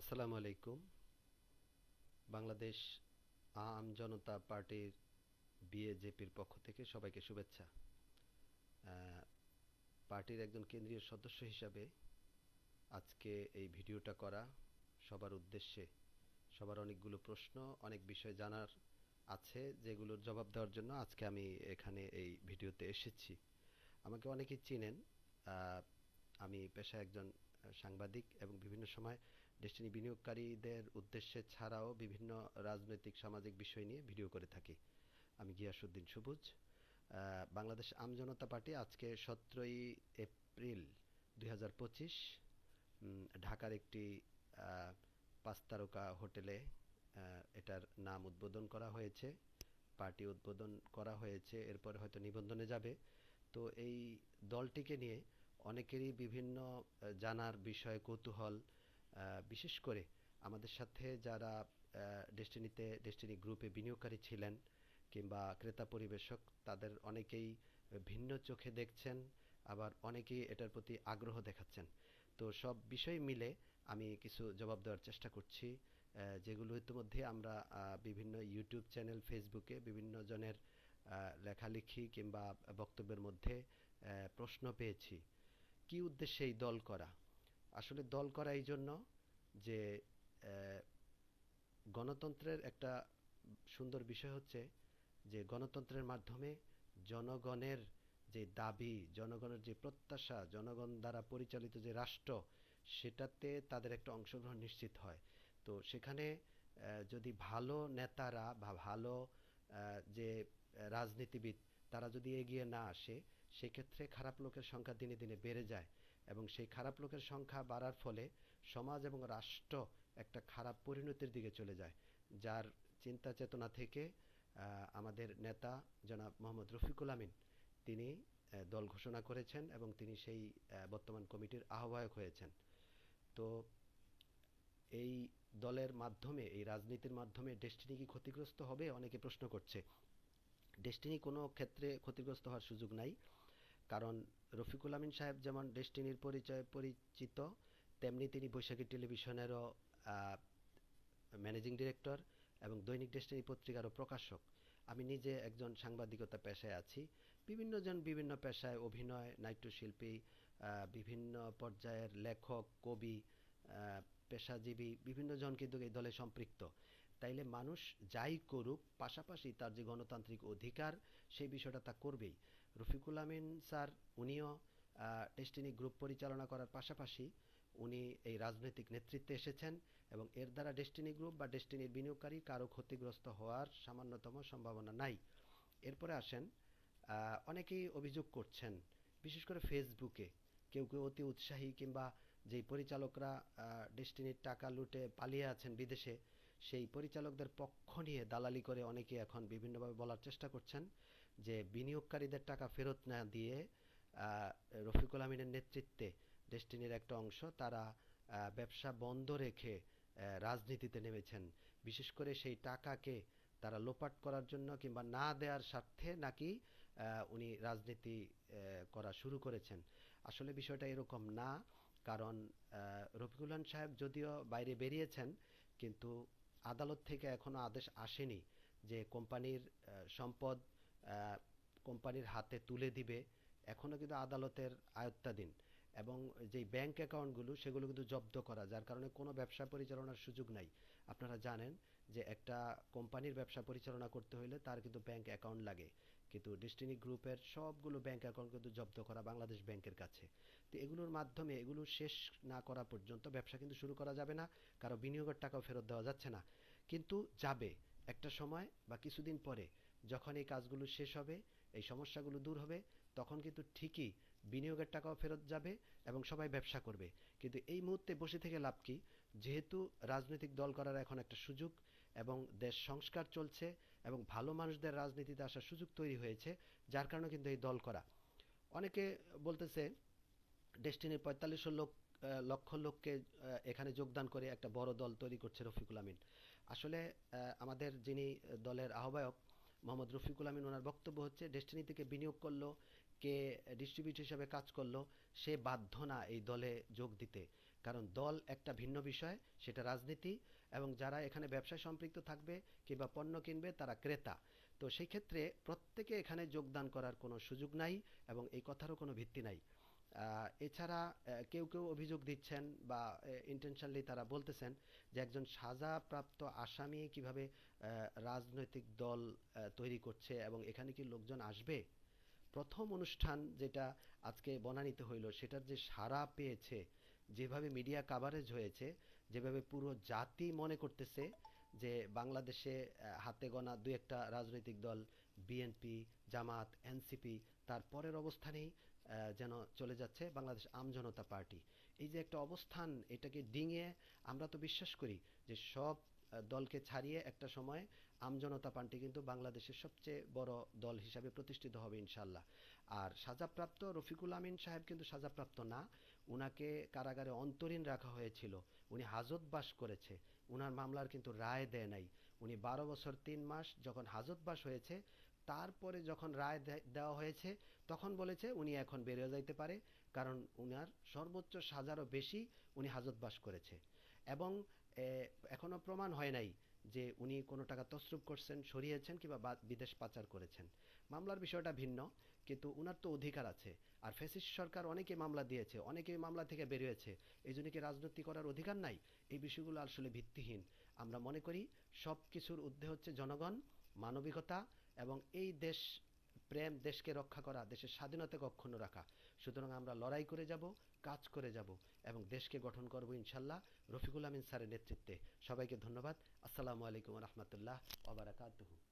আসসালামু আলাইকুম। বাংলাদেশ আম জনতা পার্টির বিএজেপির পক্ষ থেকে সবাইকে শুভেচ্ছা। পার্টির একজন কেন্দ্রীয় সদস্য হিসাবে আজকে এই ভিডিওটা করা সবার উদ্দেশ্যে সবার অনেকগুলো প্রশ্ন, অনেক বিষয় জানার আছে যেগুলোর জবাব দেওয়ার জন্য আজকে আমি এখানে এই ভিডিওতে এসেছি। আমাকে অনেকেই চিনেন। আমি পেশায় একজন সাংবাদিক এবং বিভিন্ন সময় ডেস্টিনি বিনিয়োগকারীদের উদ্দেশ্যে ছাড়াও বিভিন্ন রাজনৈতিক, সামাজিক বিষয় নিয়ে ভিডিও করে থাকি। আমি গিয়াসুদ্দিন সবুজ। বাংলাদেশ আমজনতা পার্টি আজকে সতেরোই এপ্রিল দুই হাজার পঁচিশ ঢাকার একটি পাঁচ তারকা হোটেলে এটার নাম উদ্বোধন করা হয়েছে, পার্টি উদ্বোধন করা হয়েছে, এরপরে হয়তো নিবন্ধনে যাবে। তো এই দলটিকে নিয়ে অনেকেরই বিভিন্ন জানার বিষয়, কৌতূহল বিশেষ করে আমাদের সাথে যারা ডেস্টিনিতে ডেস্টিনি গ্রুপে বিনিয়োগকারী ছিলেন কিংবা ক্রেতা পরিবেশক, তাদের অনেকেই ভিন্ন চোখে দেখছেন, আবার অনেকেই এটার প্রতি আগ্রহ দেখাচ্ছেন। তো সব বিষয় মিলে আমি কিছু জবাব দেওয়ার চেষ্টা করছি যেগুলো ইতিমধ্যে আমরা বিভিন্ন ইউটিউব চ্যানেল ফেসবুকে বিভিন্ন জনের লেখালেখি কিংবা বক্তব্যের মধ্যে প্রশ্ন পেয়েছি। কি উদ্দেশ্যে এই দল করা? আসলে দল করা এই জন্য যে গণতন্ত্রের একটা সুন্দর বিষয় হচ্ছে যে, গণতন্ত্রের মাধ্যমে জনগণের যে দাবি, জনগণের যে প্রত্যাশা, জনগণ দ্বারা পরিচালিত যে রাষ্ট্র, সেটাতে তাদের একটা অংশগ্রহণ নিশ্চিত হয়। তো সেখানে যদি ভালো নেতারা বা ভালো যে রাজনীতিবিদ, তারা যদি এগিয়ে না আসে সেক্ষেত্রে খারাপ লোকের সংখ্যা দিনে দিনে বেড়ে যায় এবং সেই খারাপ লোকের সংখ্যা বাড়ার ফলে সমাজ এবং রাষ্ট্র একটা খারাপ পরিণতির দিকে চলে যায়। যার চিন্তা চেতনা থেকে আমাদের নেতা জনাব মোহাম্মদ রফিকুল আমিন, তিনি দল ঘোষণা করেছেন এবং তিনি সেই বর্তমান কমিটির আহ্বায়ক হয়েছেন। তো এই দলের মাধ্যমে, এই রাজনীতির মাধ্যমে ডেস্টিনি কি ক্ষতিগ্রস্ত হবে? অনেকে প্রশ্ন করছে। ডেস্টিনি কোনো ক্ষেত্রে ক্ষতিগ্রস্ত হওয়ার সুযোগ নাই। কারণ রফিকুল আমিন সাহেব যেমন ডেস্টিনির পরিচয়, পরিচিত, তেমনি তিনি বৈশাখী টেলিভিশনেরও ম্যানেজিং ডিরেক্টর এবং দৈনিক ডেস্টিনি পত্রিকারও প্রকাশক। আমি নিজে একজন সাংবাদিকতা পেশায় আছি। বিভিন্ন জন বিভিন্ন পেশায় অভিনয়, নাট্যশিল্পী বিভিন্ন পর্যায়ের লেখক, কবি পেশাজীবী, বিভিন্ন জন কিন্তু এই দলে সম্পৃক্ত। তাইলে মানুষ যাই করুক, পাশাপাশি তার যে গণতান্ত্রিক অধিকার, সেই বিষয়টা তা করবেই। রফিকুল আমিন স্যার, উনিও ডেস্টিনি গ্রুপ পরিচালনা করার পাশাপাশি উনি এই রাজনৈতিক নেতৃত্বে এসেছেন এবং এর দ্বারা ডেস্টিনি গ্রুপ বা ডেস্টিনির বিনিয়োগকারী কারও ক্ষতিগ্রস্ত হওয়ার সামান্যতম সম্ভাবনা নাই। এরপরে আসেন অনেকেই অভিযোগ করছেন, বিশেষ করে ফেসবুকে, কেউ কেউ অতি উৎসাহী কিংবা যেই পরিচালকরা ডেস্টিনির টাকা লুটে পালিয়ে আছেন বিদেশে, সেই পরিচালকদের পক্ষ নিয়ে দালালি করে অনেকে এখন বিভিন্নভাবে বলার চেষ্টা করছেন। যে বিনিয়োগকারীদের টাকা ফেরত না দিয়ে রফিকুল আমিনের নেতৃত্বে ডেস্টিনির একটা অংশ, তারা ব্যবসা বন্ধ রেখে রাজনীতিতে নেমেছেন। বিশেষ করে সেই টাকাকে তারা লোপাট করার জন্য কিংবা না দেওয়ার স্বার্থে নাকি উনি রাজনীতি করা শুরু করেছেন। আসলে বিষয়টা এরকম না, কারণ রফিকুল সাহেব যদিও বাইরে বেরিয়েছেন, কিন্তু আদালত থেকে এখনও আদেশ আসেনি যে কোম্পানির সম্পদ কোম্পানির হাতে তুলে দিবে, এখনও কিন্তু আদালতের আয়ত্তাধীন। এবং যেই ব্যাংক অ্যাকাউন্টগুলো সেগুলো কিন্তু জব্দ করা, যার কারণে কোনো ব্যবসা পরিচালনার সুযোগ নাই। আপনারা জানেন যে একটা কোম্পানির ব্যবসা পরিচালনা করতে হলে তার কিন্তু ব্যাংক অ্যাকাউন্ট লাগে। কিন্তু ডেস্টিনি গ্রুপের সবগুলো ব্যাংক অ্যাকাউন্ট কিন্তু জব্দ করা বাংলাদেশ ব্যাংকের কাছে। তো এগুলোর মাধ্যমে, এগুলো শেষ না করা পর্যন্ত ব্যবসা কিন্তু শুরু করা যাবে না, কারও বিনিয়োগের টাকাও ফেরত দেওয়া যাচ্ছে না। কিন্তু যাবে একটা সময় বা কিছুদিন পরে যখন এই কাজগুলো শেষ হবে, এই সমস্যাগুলো দূর হবে, তখন কিন্তু ঠিকই বিনিয়োগের টাকাও ফেরত যাবে এবং সবাই ব্যবসা করবে। কিন্তু এই মুহূর্তে বসে থেকে লাভ কি? যেহেতু রাজনৈতিক দল করার এখন একটা সুযোগ এবং দেশ সংস্কার চলছে এবং ভালো মানুষদের রাজনীতিতে আসার সুযোগ তৈরি হয়েছে, যার কারণে কিন্তু এই দল করা। অনেকে বলতেছে, ডেস্টিনির পঁয়তাল্লিশশো লোক লক্ষ লোককে এখানে যোগদান করে একটা বড় দল তৈরি করছে রফিকুল আমিন। আসলে আমাদের যিনি দলের আহ্বায়ক মোহাম্মদ রফিকুল আমিন, ওনার বক্তব্য হচ্ছে ডেস্টিনি থেকে বিনিয়োগ করল, কে ডিস্ট্রিবিউটর হিসাবে কাজ করল, সে বাধ্য না এই দলে যোগ দিতে। কারণ দল একটা ভিন্ন বিষয়, সেটা রাজনীতি, এবং যারা এখানে ব্যবসায় সম্পৃক্ত থাকবে কিংবা পণ্য কিনবে, তারা ক্রেতা। তো সেই ক্ষেত্রে প্রত্যেকে এখানে যোগদান করার কোনো সুযোগ নাই এবং এই কথারও কোনো ভিত্তি নাই। এছাড়া কেউ কেউ অভিযোগ দিচ্ছেন বা ইন্টেনশনালি তারা বলতেছেন যে একজন সাজাপ্রাপ্ত আসামি কীভাবে রাজনৈতিক দল তৈরি করছে এবং এখানে কি লোকজন আসবে? প্রথম অনুষ্ঠান যেটা আজকে বনানীতে হইল, সেটার যে সাড়া পেয়েছে, যেভাবে মিডিয়া কাভারেজ হয়েছে, যেভাবে পুরো জাতি মনে করতেছে যে বাংলাদেশে হাতে গোনা দু একটা রাজনৈতিক দল বিএনপি জামাত এনসিপি তার পরের অবস্থানেই যেন চলে যাচ্ছে, বাংলাদেশ আমজনতা পার্টি। এই যে একটা অবস্থান, এটাকে ডিঙিয়ে আমরা তো বিশ্বাস করি যে সব দলকে ছাড়িয়ে একটা সময় আমজনতা পার্টি কিন্তু বাংলাদেশের সবচেয়ে বড় দল হিসাবে প্রতিষ্ঠিত হবে ইনশাল্লাহ আর সাজাপ্রাপ্ত রফিকুল আমিন সাহেব কিন্তু সাজাপ্রাপ্ত না। উনাকে কারাগারে অন্তরীণ রাখা হয়েছিল। উনি হাজতবাস করেছে। উনার মামলার কিন্তু রায় দেয় নাই। উনি বারো বছর তিন মাস যখন হাজতবাস হয়েছে তারপরে যখন রায় দেওয়া হয়েছে তখন বলেছে উনি এখন বেরিয়ে যাইতে পারে কারণ উনার সর্বোচ্চ সাজারও বেশি উনি হাজতবাস করেছে। এবং এ, এখনও প্রমাণ হয় নাই যে উনি কোনো টাকা তসরুপ করছেন সরিয়েছেন কিংবা বিদেশ পাচার করেছেন। মামলার বিষয়টা ভিন্ন কিন্তু উনার তো অধিকার আছে। আর ফ্যাসিস্ট সরকার অনেকে মামলা দিয়েছে অনেকে মামলা থেকে বেরিয়েছে। এই জন্য কি রাজনীতি করার অধিকার নাই? এই বিষয়গুলো আসলে ভিত্তিহীন। আমরা মনে করি সব কিছুর ঊর্ধ্বে হচ্ছে জনগণ মানবিকতা এবং এই দেশ প্রেম দেশকে রক্ষা করা, দেশের স্বাধীনতাকে অক্ষুণ্ণ রাখা। সুতরাং আমরা লড়াই করে যাব, কাজ করে যাব এবং দেশকে গঠন করব ইনশাল্লাহ রফিকুল আমিন স্যারের নেতৃত্বে। সবাইকে ধন্যবাদ। আসসালামু আলাইকুম রহমতুল্লাহ ওবারাকাতুহু